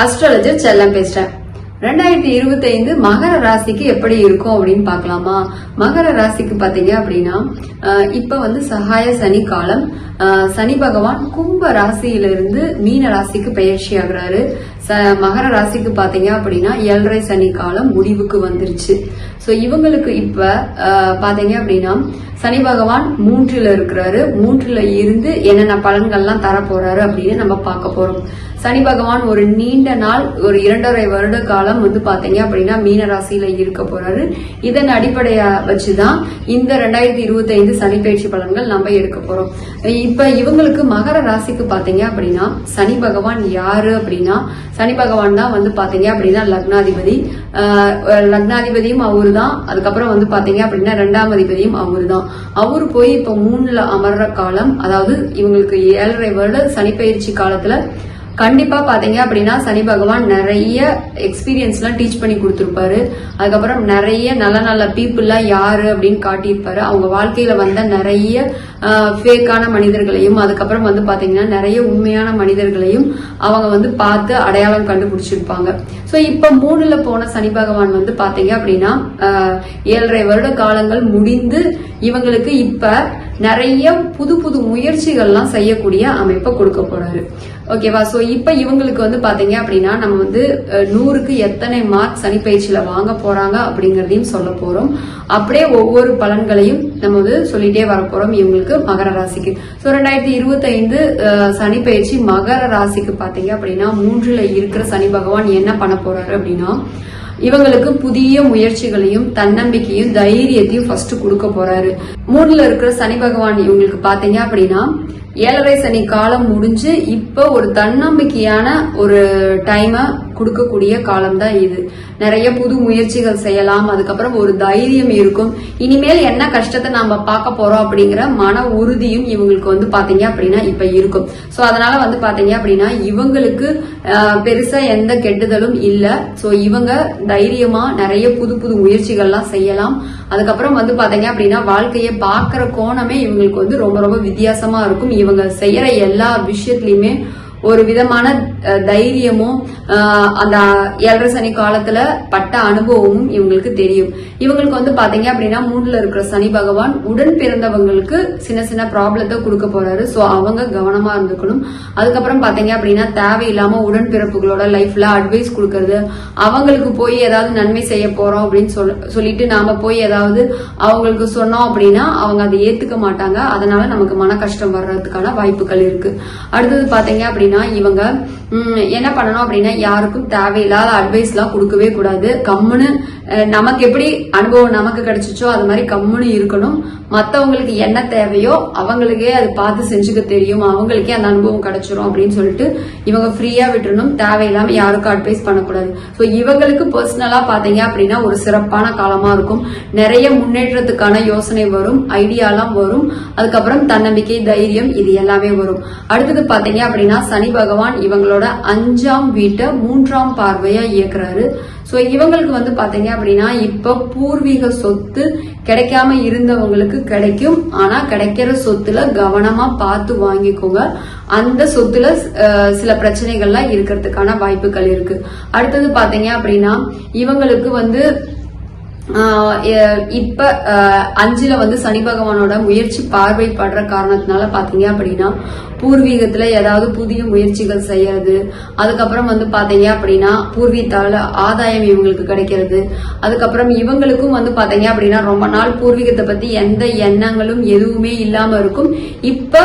Astrologer செல்லம் பேசுறேன் ரெண்டாயிரத்தி இருபத்தி ஐந்து மகர ராசிக்கு எப்படி இருக்கும் அப்படின்னு பார்க்கலாமா? மகர ராசிக்கு பாத்தீங்க அப்படின்னா இப்ப வந்து சகாய சனி காலம். சனி பகவான் கும்ப ராசியிலிருந்து மீன ராசிக்கு பயிற்சி ஆகுறாரு. ச- மகர ராசிக்கு பாத்தீங்க அப்படின்னா ஏழரை சனி காலம் முடிவுக்கு வந்துருச்சு. சோ இவங்களுக்கு இப்ப பாத்தீங்க அப்படின்னா சனி பகவான் மூன்றுல இருக்கிறாரு. மூன்றுல இருந்து என்னென்ன பலன்கள்லாம் தரப்போறாரு அப்படின்னு நம்ம பார்க்க போறோம். சனி பகவான் ஒரு நீண்ட நாள் ஒரு இரண்டரை வருட காலம் வந்து பாத்தீங்க அப்படின்னா மீன ராசியில இருக்க போறாரு. இதன் அடிப்படையா வச்சுதான் இந்த ரெண்டாயிரத்தி இருபத்தி ஐந்து சனி பயிற்சி பலன்கள் நம்ம எடுக்க போறோம். இப்ப இவங்களுக்கு மகர ராசிக்கு பாத்தீங்க அப்படின்னா சனி பகவான் யாரு அப்படின்னா சனி பகவான் தான் வந்து பாத்தீங்க அப்படின்னா லக்னாதிபதி. லக்னாதிபதியும் அவரு தான் அதுக்கப்புறம் வந்து பாத்தீங்க அப்படின்னா ரெண்டாம் அதிபதியும் அவரு தான் அவரு போய் இப்ப மூணுல அமர்ற காலம் அதாவது இவங்களுக்கு ஏழரை வருட சனி பயிற்சி காலத்துல கண்டிப்பா பாத்தீங்க அப்படின்னா சனி பகவான் நிறைய எக்ஸ்பீரியன்ஸ் எல்லாம் டீச் பண்ணி கொடுத்துருப்பாரு. அதுக்கப்புறம் நிறைய நல்ல நல்ல பீப்புள்லாம் யாரு அப்படின்னு காட்டியிருப்பாரு. அவங்க வாழ்க்கையில வந்த நிறைய ஃபேக்கான மனிதர்களையும் அதுக்கப்புறம் வந்து பாத்தீங்கன்னா நிறைய உண்மையான மனிதர்களையும் அவங்க வந்து பார்த்து அடையாளம் கண்டுபிடிச்சிருப்பாங்க. சோ இப்ப மூணுல போன சனி பகவான் வந்து பாத்தீங்க அப்படின்னா ஏழரை வருட காலங்கள் முடிந்து இவங்களுக்கு இப்ப நிறைய புது புது முயற்சிகள்லாம் செய்யக்கூடிய அமைப்பை கொடுக்க போறாரு. ஓகேவா? சோ இப்ப இவங்களுக்கு வந்து பாத்தீங்க அப்படின்னா நம்ம வந்து நூறுக்கு எத்தனை மார்க் சனி பயிற்சியில வாங்க போறாங்க அப்படிங்கறதையும் சொல்ல போறோம். அப்படியே ஒவ்வொரு பலன்களையும் நம்ம வந்து சொல்லிட்டே வர போறோம் இவங்களுக்கு மகர ராசிக்கு. சோ ரெண்டாயிரத்தி இருபத்தி ஐந்து சனி பயிற்சி மகர ராசிக்கு பாத்தீங்க அப்படின்னா மூன்றுல இருக்கிற சனி பகவான் என்ன பண்ண போறாரு அப்படின்னா இவங்களுக்கு புதிய முயற்சிகளையும் தன்னம்பிக்கையும் தைரியத்தையும் ஃபர்ஸ்ட் கொடுக்க போறாரு. மூணுல இருக்கிற சனி பகவான் இவங்களுக்கு பாத்தீங்க அப்படின்னா ஏழரை சனி காலம் முடிஞ்சு இப்போ ஒரு தன்னம்பிக்கையான ஒரு டைமை கொடுக்கக்கூடிய காலம் தான் இது. நிறைய புது முயற்சிகள் செய்யலாம் அதுக்கப்புறம் ஒரு தைரியம் இருக்கும். இனிமேல் என்ன கஷ்டத்தை நாம பார்க்க போறோம் அப்படிங்கிற மன உறுதியும் இவங்களுக்கு வந்து பாத்தீங்க அப்படின்னா இப்ப இருக்கும். சோ அதனால வந்து பாத்தீங்க அப்படின்னா இவங்களுக்கு பெருசா எந்த கெட்டுதலும் இல்ல. சோ இவங்க தைரியமா நிறைய புது புது முயற்சிகள்லாம் செய்யலாம். அதுக்கப்புறம் வந்து பாத்தீங்க அப்படின்னா வாழ்க்கையை பார்க்குற கோணமே இவங்களுக்கு வந்து ரொம்ப ரொம்ப வித்தியாசமா இருக்கும். இவங்க செய்யற எல்லா விஷயத்திலயுமே ஒரு விதமான தைரியமும் அந்த ஏழரை சனி காலத்துல பட்ட அனுபவமும் இவங்களுக்கு தெரியும். இவங்களுக்கு வந்து பாத்தீங்க அப்படின்னா மூணுல இருக்கிற சனி பகவான் உடன் பிறந்தவங்களுக்கு சின்ன சின்ன ப்ராப்ளத்தை கொடுக்க போறாரு. சோ அவங்க கவனமா இருந்துக்கணும். அதுக்கப்புறம் பாத்தீங்க அப்படின்னா தேவையில்லாம உடன் பிறப்புகளோட லைஃப்ல அட்வைஸ் கொடுக்கறது அவங்களுக்கு போய் ஏதாவது நன்மை செய்ய போறோம் அப்படின்னு சொல்லிட்டு நாம போய் ஏதாவது அவங்களுக்கு சொன்னோம் அப்படின்னா அவங்க அதை ஏத்துக்க மாட்டாங்க. அதனால நமக்கு மன கஷ்டம் வர்றதுக்கான வாய்ப்புகள் இருக்கு. அடுத்தது பாத்தீங்க அப்படின்னா இவங்க என்ன பண்ணணும் அப்படின்னா யாருக்கும் தேவையில்லாத அட்வைஸ் எல்லாம் கொடுக்கவே கூடாது. கம்முன்னு நமக்கு எப்படி அனுபவம் நமக்கு கிடைச்சிச்சோ அது மாதிரி கம்முன்னு இருக்கணும். மத்தவங்களுக்கு என்ன தேவையோ அவங்களுக்கே அது பார்த்து செஞ்சுக்க தெரியும். அவங்களுக்கே அந்த அனுபவம் கிடைச்சிரும் அப்படின்னு சொல்லிட்டு இவங்க ஃப்ரீயா விட்டுறணும். தேவையில்லாம யாருக்கும் அட்வைஸ் பண்ணக்கூடாது. ஸோ இவங்களுக்கு பர்சனலா பாத்தீங்க அப்படின்னா ஒரு சிறப்பான காலமா இருக்கும். நிறைய முன்னேற்றத்துக்கான யோசனை வரும். ஐடியாலாம் வரும். அதுக்கப்புறம் தன்னம்பிக்கை தைரியம் இது எல்லாமே வரும். அடுத்தது பாத்தீங்க அப்படின்னா சனி பகவான் இவங்களோட அஞ்சாம் வீட்டை மூன்றாம் பார்வையா இயக்குறாரு. ஸோ இவங்களுக்கு வந்து பாத்தீங்க அப்படின்னா இப்ப பூர்வீக சொத்து கிடைக்காம இருந்தவங்களுக்கு கிடைக்கும். ஆனா கிடைக்கிற சொத்துல கவனமா பார்த்து வாங்கிக்கோங்க. அந்த சொத்துல சில பிரச்சனைகள்லாம் இருக்கிறதுக்கான வாய்ப்புகள் இருக்கு. அடுத்தது பாத்தீங்க அப்படின்னா இவங்களுக்கு வந்து இப்ப அஞ்சுல வந்து சனி பகவானோட முயற்சி பார்வை படுற காரணத்தினால பாத்தீங்க அப்படின்னா பூர்வீகத்துல ஏதாவது புதிய முயற்சிகள் செய்யறது அதுக்கப்புறம் வந்து பாத்தீங்க அப்படின்னா பூர்வீகத்தால ஆதாயம் இவங்களுக்கு கிடைக்கிறது அதுக்கப்புறம் இவங்களுக்கும் வந்து பாத்தீங்க அப்படின்னா ரொம்ப நாள் பூர்வீகத்தை பத்தி எந்த எண்ணங்களும் எதுவுமே இல்லாம இருக்கும். இப்ப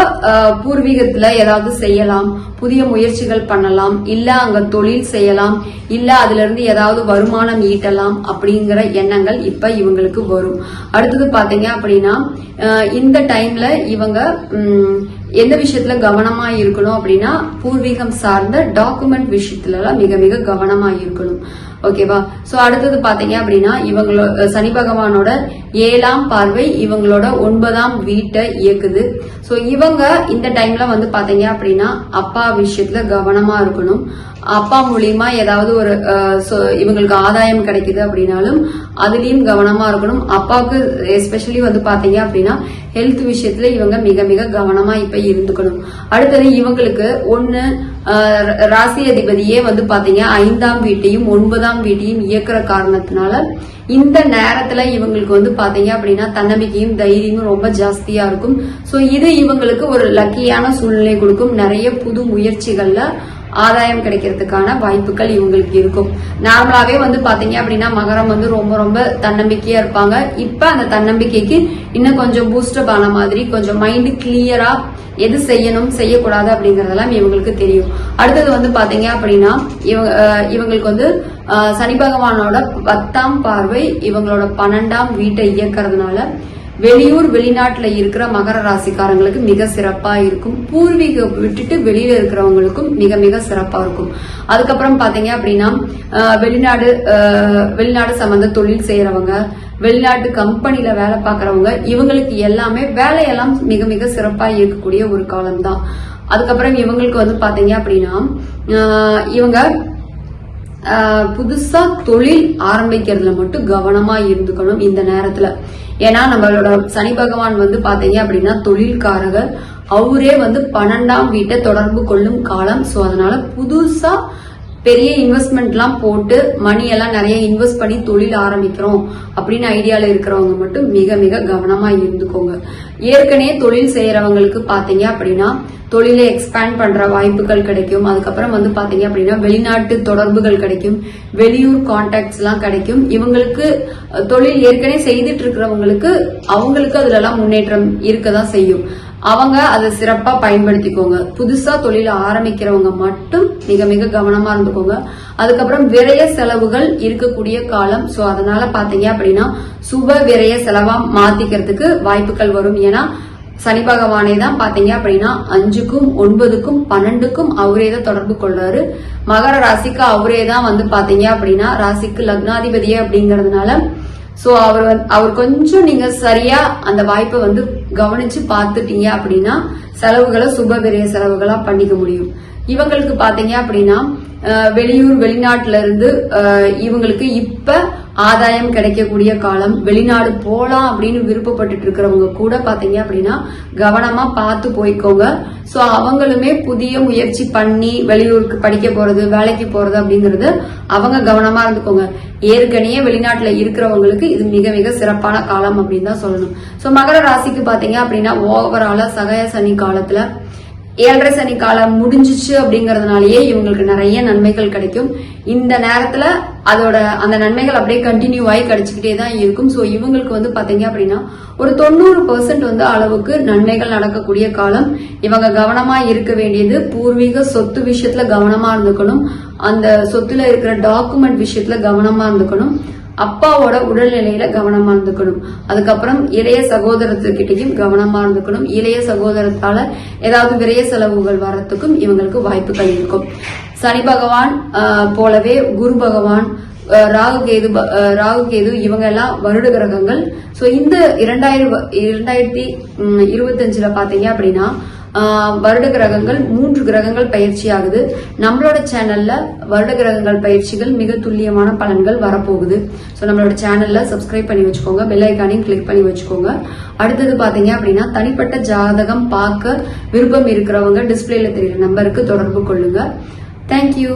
பூர்வீகத்துல ஏதாவது செய்யலாம் புதிய முயற்சிகள் பண்ணலாம் இல்ல அங்க தொழில் செய்யலாம் இல்ல அதுல இருந்து ஏதாவது வருமானம் ஈட்டலாம் அப்படிங்கிற எண்ணங்கள் இப்ப இவங்களுக்கு வரும். அடுத்தது பாத்தீங்க அப்படின்னா இந்த டைம்ல இவங்க எந்த விஷயத்துல கவனமா இருக்கணும் அப்படின்னா பூர்வீகம் சார்ந்த டாக்குமெண்ட் விஷயத்துல எல்லாம் மிக மிக கவனமா இருக்கணும். ஓகேவா சோ அடுத்தது பாத்தீங்க அப்படின்னா இவங்களோட சனி பகவானோட ஏழாம் பார்வை இவங்களோட ஒன்பதாம் வீட்டை இயக்குது. சோ இவங்க இந்த டைம்ல வந்து பாத்தீங்க அப்படின்னா அப்பா விஷயத்துல கவனமா இருக்கணும். அப்பா மூலியமா ஏதாவது ஒரு இவங்களுக்கு ஆதாயம் கிடைக்குது அப்படின்னாலும் அதுலயும் கவனமா இருக்கணும். அப்பாவுக்கு எஸ்பெஷலி வந்து பாத்தீங்க அப்படின்னா ஹெல்த் விஷயத்துல இவங்க மிக மிக கவனமா இப்ப இருந்துக்கணும். அடுத்தது இவங்களுக்கு ஒன்னு ராசி அதிபதியே வந்து பாத்தீங்க ஐந்தாம் வீட்டையும் ஒன்பதாம் வீட்டையும் இயக்குற காரணத்தினால இந்த நேரத்துல இவங்களுக்கு வந்து பாத்தீங்க அப்படின்னா தன்னம்பிக்கையும் தைரியமும் ரொம்ப ஜாஸ்தியா இருக்கும். சோ இது இவங்களுக்கு ஒரு லக்கியான சூழ்நிலை கொடுக்கும். நிறைய புது முயற்சிகள்ல ஆதாயம் கிடைக்கிறதுக்கான வாய்ப்புகள் இவங்களுக்கு இருக்கும். நார்மலாவே வந்து பாத்தீங்க அப்படின்னா மகரம் வந்து ரொம்ப ரொம்ப தன்னம்பிக்கையா இருப்பாங்க. இப்ப அந்த தன்னம்பிக்கைக்கு இன்னும் கொஞ்சம் பூஸ்டப் ஆன மாதிரி கொஞ்சம் மைண்ட் கிளியரா எது செய்யணும் செய்யக்கூடாது அப்படிங்கறதெல்லாம் இவங்களுக்கு தெரியும். அடுத்தது வந்து பாத்தீங்க அப்படின்னா இவங்க அஹ், இவங்களுக்கு வந்து சனி பகவானோட பத்தாம் பார்வை இவங்களோட பன்னெண்டாம் வீட்டை இயக்கிறதுனால வெளியூர் வெளிநாட்டுல இருக்கிற மகர ராசிக்காரங்களுக்கு மிக சிறப்பா இருக்கும். பூர்வீக விட்டுட்டு வெளியில இருக்கிறவங்களுக்கும் மிக மிக சிறப்பா இருக்கும். அதுக்கப்புறம் பாத்தீங்க அப்படின்னா வெளிநாடு வெளிநாடு சம்பந்த தொழில் செய்யறவங்க வெளிநாட்டு கம்பெனில வேலை பார்க்கறவங்க இவங்களுக்கு எல்லாமே வேலையெல்லாம் மிக மிக சிறப்பா இருக்கக்கூடிய ஒரு காலம்தான். அதுக்கப்புறம் இவங்களுக்கு வந்து பாத்தீங்க அப்படின்னா இவங்க புதுசா தொழில் ஆரம்பிக்கிறதுல மட்டும் கவனமா இருந்துக்கணும் இந்த நேரத்துல. ஏன்னா நம்மளோட சனி பகவான் வந்து பாத்தீங்க அப்படின்னா தொழில்காரகர். அவரே வந்து பன்னெண்டாம் வீட்டை தொடர்பு கொள்ளும் காலம். சோ அதனால புதுசா பெரிய இன்வெஸ்ட்மெண்ட்லாம் போட்டு மணி எல்லாம் நிறைய இன்வெஸ்ட் பண்ணி தொழில் ஆரம்பிக்கிறோம் அப்படின்னு ஐடியால இருக்கிறவங்க மட்டும் மிக மிக கவனமா இருந்துக்கோங்க. ஏற்கனவே தொழில் செய்யறவங்களுக்கு பாத்தீங்க அப்படின்னா தொழிலை எக்ஸ்பேண்ட் பண்ற வாய்ப்புகள் கிடைக்கும். அதுக்கப்புறம் வந்து பாத்தீங்க அப்படின்னா வெளிநாட்டு தொடர்புகள் கிடைக்கும். வெளியூர் கான்டாக்ட்ஸ் எல்லாம் கிடைக்கும். இவங்களுக்கு தொழில் ஏற்கனவே செய்துட்டு இருக்கிறவங்களுக்கு அவங்களுக்கு அதுல எல்லாம் முன்னேற்றம் இருக்கதான் செய்யும். அவங்க அதை சிறப்பா பயன்படுத்திக்கோங்க. புதுசா தொழில் ஆரம்பிக்கிறவங்க மட்டும் மிக மிக கவனமா இருந்துக்கோங்க. அதுக்கப்புறம் விரய செலவுகள் இருக்கக்கூடிய காலம். சோ அதனால பாத்தீங்க அப்படின்னா சுப விரைய செலவா மாத்திக்கிறதுக்கு வாய்ப்புகள் வரும். ஏன்னா சனி பகவானே தான் பாத்தீங்க அப்படின்னா அஞ்சுக்கும் ஒன்பதுக்கும் பன்னெண்டுக்கும் அவரே தான் தொடர்பு கொள்றாரு மகர ராசிக்கு அவரே தான் வந்து பாத்தீங்க அப்படின்னா ராசிக்கு லக்னாதிபதியே அப்படிங்கறதுனால சோ அவர் அவர் கொஞ்சம் நீங்க சரியா அந்த வாய்ப்பை வந்து கவனிச்சு பார்த்துட்டீங்க அப்படின்னா செலவுகளை சுப விரைய செலவுகளா பண்ணிக்க முடியும். இவங்களுக்கு பாத்தீங்க அப்படின்னா வெளியூர் வெளிநாட்டுல இருந்து இவங்களுக்கு இப்ப ஆதாயம் கிடைக்கக்கூடிய காலம் வெளிநாடு போலாம் அப்படின்னு விருப்பப்பட்டுட்டு இருக்கிறவங்க கூட பாத்தீங்க அப்படின்னா கவனமா பார்த்து போய்க்கோங்க. சோ அவங்களுமே புதிய முயற்சி பண்ணி வெளியூருக்கு படிக்க போறது வேலைக்கு போறது அப்படிங்கறது அவங்க கவனமா இருந்துக்கோங்க. ஏற்கனவே வெளிநாட்டுல இருக்கிறவங்களுக்கு இது மிக மிக சிறப்பான காலம் அப்படின்னு தான் சொல்லணும். சோ மகர ராசிக்கு பாத்தீங்க அப்படின்னா ஓவராலா சகய சனி காலத்துல ஏழரை சனி காலம் முடிஞ்சிச்சு அப்படிங்கறதுனாலயே இவங்களுக்கு நிறைய நன்மைகள் கிடைக்கும். இந்த நேரத்துல அதோட அந்த நன்மைகள் அப்படியே கண்டினியூ ஆகி கிடைச்சிக்கிட்டே தான் இருக்கும். ஸோ இவங்களுக்கு வந்து பாத்தீங்க அப்படின்னா ஒரு தொண்ணூறு பெர்சென்ட் வந்து அளவுக்கு நன்மைகள் நடக்கக்கூடிய காலம். இவங்க கவனமா இருக்க வேண்டியது பூர்வீக சொத்து விஷயத்துல கவனமா இருந்துக்கணும். அந்த சொத்துல இருக்கிற டாக்குமெண்ட் விஷயத்துல கவனமா இருந்துக்கணும். அப்பாவோட உடல்நிலையில கவனமா இருந்துக்கணும். அதுக்கப்புறம் இளைய சகோதரத்துக்கிட்டையும் கவனமா இருந்துக்கணும். இளைய சகோதரத்தால ஏதாவது விரைய செலவுகள் வரத்துக்கும் இவங்களுக்கு வாய்ப்புகள் இருக்கும். சனி பகவான் ஆஹ், போலவே குரு பகவான் ராகு கேது ராகு கேது இவங்க எல்லாம் வருட கிரகங்கள். சோ இந்த இரண்டாயிரம் இரண்டாயிரத்தி இருபத்தஞ்சுல பாத்தீங்க அப்படின்னா வருட கிரகங்கள் மூன்று கிரகங்கள் பயிற்சி ஆகுது. நம்மளோட சேனல்ல வருட கிரகங்கள் பயிற்சிகள் மிக துல்லியமான பலன்கள் வரப்போகுது. ஸோ நம்மளோட சேனல்ல சப்ஸ்கிரைப் பண்ணி வச்சுக்கோங்க பெல் ஐக்கானையும் கிளிக் பண்ணி வச்சுக்கோங்க. அடுத்தது பாத்தீங்க அப்படின்னா தனிப்பட்ட ஜாதகம் பார்க்க விருப்பம் இருக்கிறவங்க டிஸ்பிளேல தெரியுற நம்பருக்கு தொடர்பு கொள்ளுங்க. தேங்க்யூ